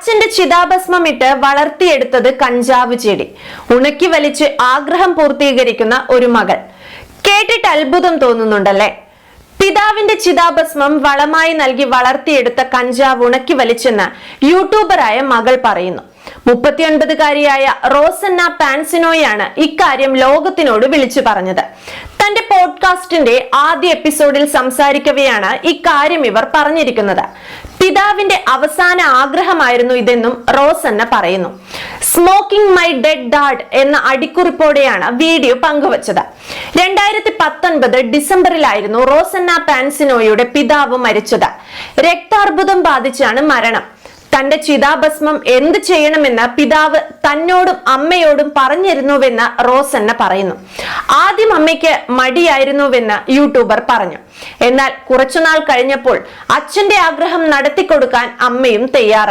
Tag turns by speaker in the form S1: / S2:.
S1: അച്ഛന്റെ ചിതാഭസ്മം ഇട്ട് വളർത്തിയെടുത്തത് കഞ്ചാവ് ചെടി. ഉണക്കി വലിച്ച് ആഗ്രഹം പൂർത്തീകരിക്കുന്ന ഒരു മകൾ. കേട്ടിട്ട് അത്ഭുതം തോന്നുന്നുണ്ടല്ലേ? പിതാവിന്റെ ചിതാഭസ്മം വളമായി നൽകി വളർത്തിയെടുത്ത കഞ്ചാവ് ഉണക്കി വലിച്ചെന്ന് യൂട്യൂബറായ മകൾ പറയുന്നു. മുപ്പത്തിയൊൻപതുകാരിയായ റോസന്ന പാൻസിനോയാണ് ഇക്കാര്യം ലോകത്തിനോട് വിളിച്ചു പറഞ്ഞത്. പോഡ്കാസ്റ്റിന്റെ ആദ്യ എപ്പിസോഡിൽ സംസാരിക്കവെയാണ് ഇക്കാര്യം ഇവർ പറഞ്ഞിരിക്കുന്നത്. പിതാവിന്റെ അവസാന ആഗ്രഹമായിരുന്നു ഇതെന്നും റോസ് എന്ന പറയുന്നു. സ്മോക്കിംഗ് മൈ ഡെഡ് ഡാഡ് എന്ന അടിക്കുറിപ്പോടെയാണ് വീഡിയോ പങ്കുവച്ചത്. രണ്ടായിരത്തി പത്തൊൻപത് ഡിസംബറിലായിരുന്നു റോസന്ന പാൻസിനോയുടെ പിതാവ് മരിച്ചത്. രക്താർബുദം ബാധിച്ചാണ് മരണം. തന്റെ ചിതാഭസ്മം എന്ത് ചെയ്യണമെന്ന് പിതാവ് തന്നോടും അമ്മയോടും പറഞ്ഞിരുന്നുവെന്ന് എന്ന പറയുന്നു. ആദ്യം അമ്മയ്ക്ക് മടിയായിരുന്നുവെന്ന് യൂട്യൂബർ പറഞ്ഞു. എന്നാൽ കുറച്ചുനാൾ കഴിഞ്ഞപ്പോൾ അച്ഛന്റെ ആഗ്രഹം നടത്തിക്കൊടുക്കാൻ അമ്മയും തയ്യാറായി.